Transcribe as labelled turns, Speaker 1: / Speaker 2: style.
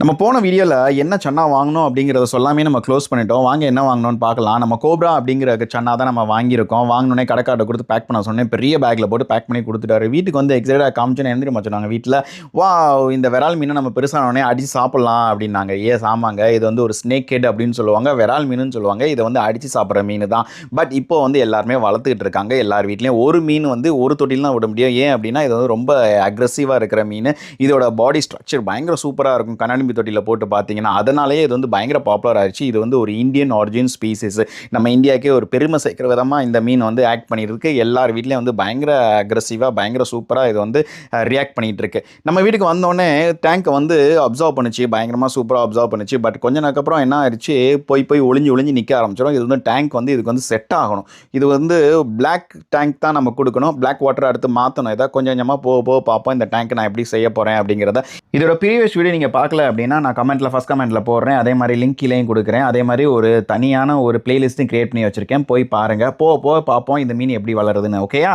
Speaker 1: நம்ம போன வீடியோவில் என்ன சன்னா வாங்கணும் அப்படிங்கிறத சொல்லாமே நம்ம க்ளோஸ் பண்ணிட்டோம். வாங்க என்ன வாங்கணும்னு பார்க்கலாம். நம்ம கோப்ரா அப்படிங்கிற சன்னா தான் நம்ம வாங்கியிருக்கோம். வாங்கினோடனே கடைக்கார்ட்ட கொடுத்து பேக் பண்ண சொன்னேன். பெரிய பேக்கில் போட்டு பேக் பண்ணி கொடுத்துட்டாரு. வீட்டுக்கு வந்து எக்ஸைட்டாக காமிச்சுன்னு எழுந்திரி மச்சிட்டாங்க வீட்டில். வா இந்த விரால் மீனை நம்ம பெருசானோடனே அடித்து சாப்பிட்லாம் அப்படின்னாங்க. ஏ சாமாங்க இது வந்து ஒரு ஸ்னேக் ஹெட் அப்படின்னு சொல்லுவாங்க. விரால் மீனுன்னு சொல்லுவாங்க. இதை வந்து அடித்து சாப்பிட்ற மீன் தான். பட் இப்போ வந்து எல்லாருமே வளர்த்துக்கிட்டு இருக்காங்க. எல்லார் வீட்லேயும் ஒரு மீன் வந்து ஒரு தொட்டிலாம் விட முடியும். ஏன் அப்படின்னா இது வந்து ரொம்ப அக்ரெசிவாக இருக்கிற மீன். இதோட பாடி ஸ்ட்ரக்சர் பயங்கர சூப்பராக இருக்கும். கண்ணாடி தொட்டியில் போட்டு பார்த்தீங்கன்னா அதனாலேயே இது வந்து பயங்கர பாப்புலர் ஆயிடுச்சு. இது வந்து ஒரு இந்தியன் ஆரிஜின் ஸ்பீசிஸ் நம்ம இந்தியாவுக்கே ஒரு பெருமை சேர்க்கிற விதமாக இந்த மீன் வந்து ஆக்ட் பண்ணியிருக்கு எல்லார் வீட்லேயும் வந்து பயங்கர அக்ரெசிவாக பயங்கர சூப்பராக இது வந்து ரியாக்ட் பண்ணிகிட்டு இருக்கு. நம்ம வீட்டுக்கு வந்தோடனே டேங்க்கை வந்து அப்சர்வ் பண்ணுச்சு. பயங்கரமாக சூப்பராக அப்சர்வ் பண்ணுச்சு. பட் கொஞ்ச நேரத்துக்கு என்ன ஆயிடுச்சு? போய் போய் ஒளிஞ்சு ஒளிஞ்சு நிற்க ஆரம்பிச்சிடும் இது வந்து டேங்க் வந்து இதுக்கு வந்து செட் ஆகணும். இது வந்து பிளாக் டேங்க் தான் நம்ம கொடுக்கணும். பிளாக் வாட்டர் அடுத்து மாற்றணும் இதை கொஞ்சம் கொஞ்சமாக போக போக பார்ப்போம் இந்த டேங்க் நான் எப்படி செய்ய போகிறேன் அப்படிங்கிறத இதோட ப்ரீவியஸ் வீடியோ நீங்கள் பார்க்கல அப்படின்னா நான் கமெண்ட்டில் ஃபஸ்ட் கமெண்ட்டில் போடுறேன். அதே மாதிரி லிங்க் கீழேயும் கொடுக்குறேன். அதே மாதிரி ஒரு தனியான ஒரு பிளேலிஸ்ட்டும் கிரியேட் பண்ணி வச்சுருக்கேன். போய் பாருங்கள் போக போக பார்ப்போம். இந்த மீன் எப்படி வளருதுன்னு ஓகேயா